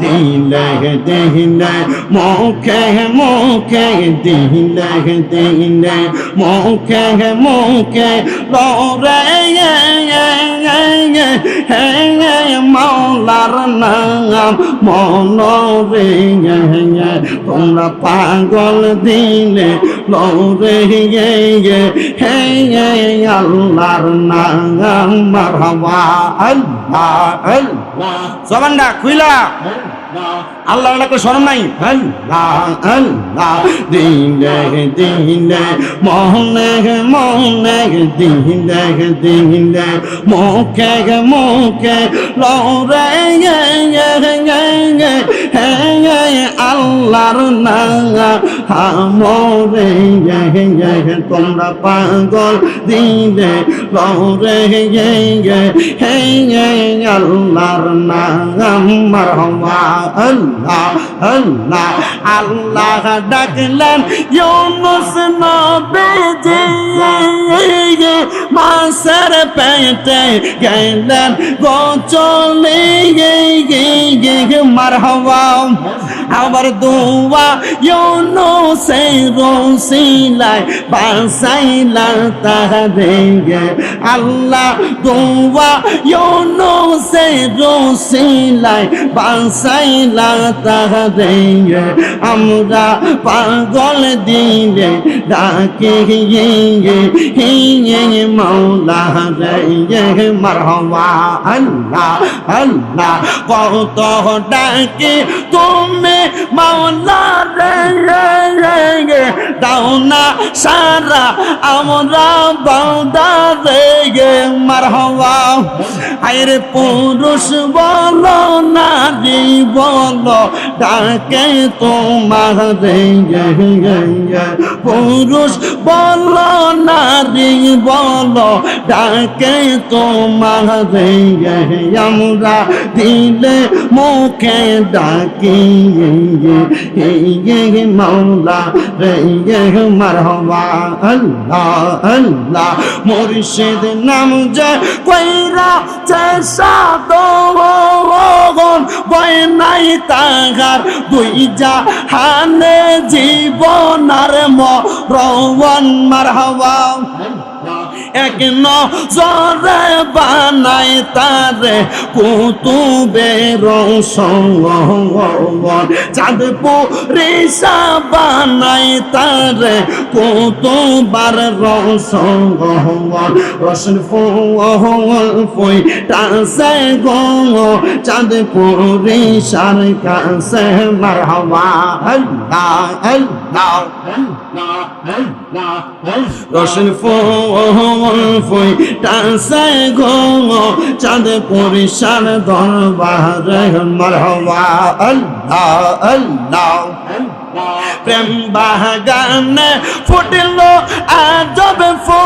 দিলে দিলে মুখে মুখে দিলে দিলে মুখে মুখে লরে মাওলার নাম মনরে তোমরা পাগল দিলে লরে হে আল্লাহর নাম মারহাবা আল্লাহ আল্লাহ জবানটা খুইলা আল্লাহ ডাকলে শরম নাই? আল্লাহ আল্লাহ দিলে দিলে মনে মনে দিলে দিলে মুখে মুখে লরে আল্লাহর না আমরে তোমরা পাগল দিলে লরে হে আল্লাহর নাম মারহাবা আল্লাহ আল্লাহ আল্লাহ ডাকলেন মাসের পেটে গেলেন মার মারহাবা। আবার দোয়া ইউনুসে রসিলায় বাসাইলা তাহারে আল্লাহ দোয়া ইউনুসে রসিলায় বাসাইলা তাহারে আমরা পাগল দিলে ডাকে হিয়ে মৌলা রে মারহবা, আল্লাহ আল্লাহ, কত ডাকে তুমি মাওলা রে রে দাও না সারা আমরা বাউদা রে মারহবা। আরে পুরুষ বলো নারী বলো, ডাকে তোমার পুরুষ বলো নারী বলো, ডাকে তোমার আমরা দিলে মুখে ডাকি মৌলা রে মারহবা আল্লাহ আল্লাহ। মুর্শিদ নাম যে কইরা চেষ্টা বয় নাই তাহার। দুই যা হানে মারহাবা। এক নজরে বানাই তারে কুতুবের সঙ্গন চাঁদপুরিসা বানাই তারে কুতুবার রসঙ্গন রসন ফুই টাসে গঙ্গ। চাঁদপুরিসার কাছে মারহাবা। আল্লাহ আল্লাহ রসন ফুই টাসায় গো চাঁদ পরিশার দরবার। মরহবা আল্লাহ। আল্লাহ। প্রেম বাগান ফুটিল আজব ফুল।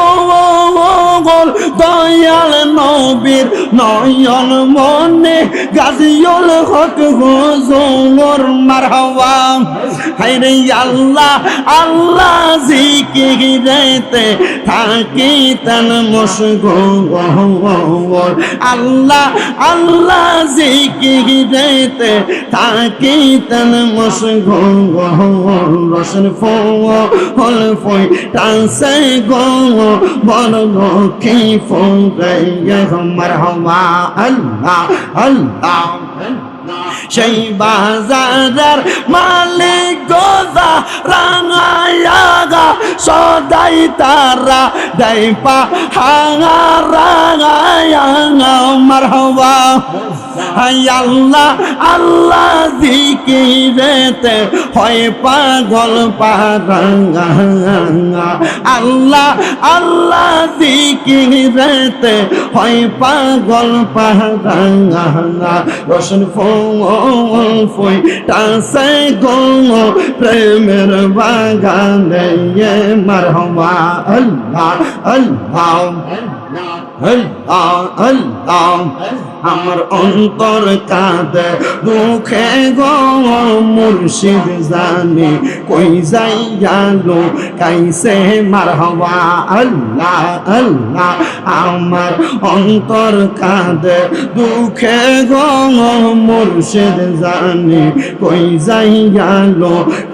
দয়াল নবীর নয়ন মনে গাজিয়ল হক হুজুর মারহাবা। হাইরে আল্লাহ আল্লাহ জিকিরেতে থাকি তন মুশগুল আল্লাহ আল্লাহ জিকিরেতে থাকি তন মুশগুল রসন ফল ফই টাসে গো বল লক্ষ্মী ফোন মারহাবা আল্লাহ আল্লাহ সেই বাজারের মালিক গোজা রাঙায়াগা সদাই তারা দাইপা হাঙা রাঙায়াঙা মারহবা। আল্লাহ আল্লাহ জিকিরেতে হয় পাগল পারাঙ্গা আল্লাহ আল্লাহ জিকিরেতে হয় পাগল পারাঙ্গা রসন ফুল ফুই টাসে গো প্রেমের বাগানে আল্লাহ আল্লাহ আল্লাহ আল্লাহ। আমার অন্তর কাঁদে দুঃখে গো মুর্শিদ জানে, কই যাই গেল কাইসে মার হওয়া আল্লাহ আল্লাহ, আমার অন্তর কাঁদে, দুঃখে গো মুর্শিদ জানে, কই যাই গেল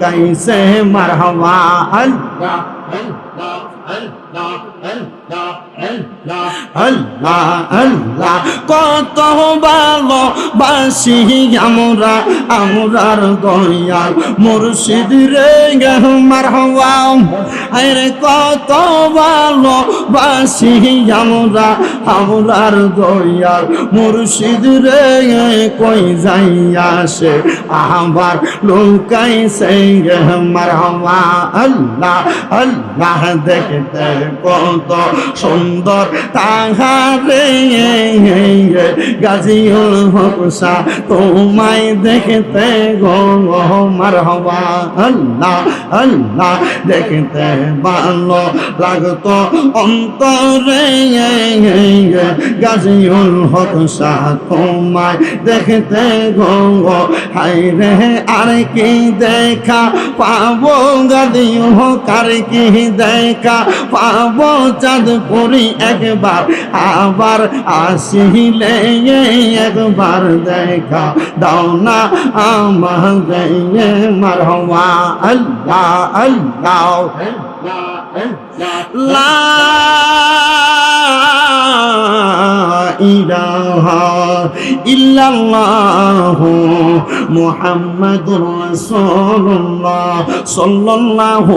কাইসে মার হওয়া আল্লাহ আল্লাহ আল্লাহ আল্লাহ। আল্লাহ আল্লাহ কত ভালো বাসি আমরা, আমরার দয়াল মুর্শিদ রে মার হওয়া আরে কত ভালো বাসি আমরা, আমরার দয়াল মুর্শিদ রে কই যাইয়া সে? আবার লুকাই সে মার হওয়া আল্লাহ আল্লাহ দেখতে কত সুন্দর তাহারে গাজিউল হকসা তোমায় দেখতে গো মার হওয়া আল্লাহ আল্লাহ, দেখতে ভালো লাগতো অন্তরে গাজিউল হকসা তোমায় দেখতে গো হাই রে আর কি দেখা পাবো? গাদিও কার কি দেখা পাবো? চাঁদ পরি একবার আবার আসিলে একবার দেখা দাও না আমার মার হওয়া আল্লাহ আল্লাহ। লা ইলাহা ইল্লাল্লাহ মুহাম্মাদুর রাসূলুল্লাহ সাল্লাল্লাহু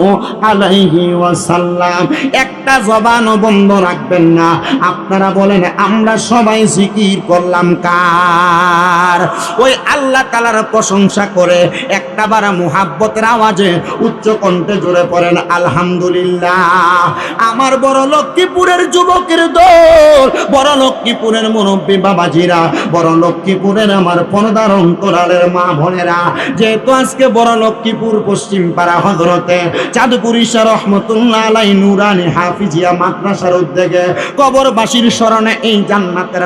আলাইহি ওয়াসাল্লাম। একটা জবানও বন্ধ রাখবেন না। আপনারা বলেন, আমরা সবাই জিকির করলাম কার? ওই আল্লাহ তাআলার প্রশংসা করে একটা বার মুহাব্বতের আওয়াজে উচ্চ কণ্ঠে জোরে পড়েন, আলহামদুলিল্লাহ, আমার বড় লক্ষ্মীপুরের যুবকের দল বড় লক্ষ্মীপুরের মুরব্বী বাবাজিরা, বড় লক্ষ্মীপুরের আমার পনদার অন্তরালের মা বোনেরা। যেহেতু আজকে বড় লক্ষ্মীপুর পশ্চিম পাড়া হজরতে, চাঁদপুর ঈশা রহমতুল্লাহ নুরানি হাফিজিয়া মাদ্রাসার উদ্যোগে কবরবাসীর স্মরণে এই জান্নাতের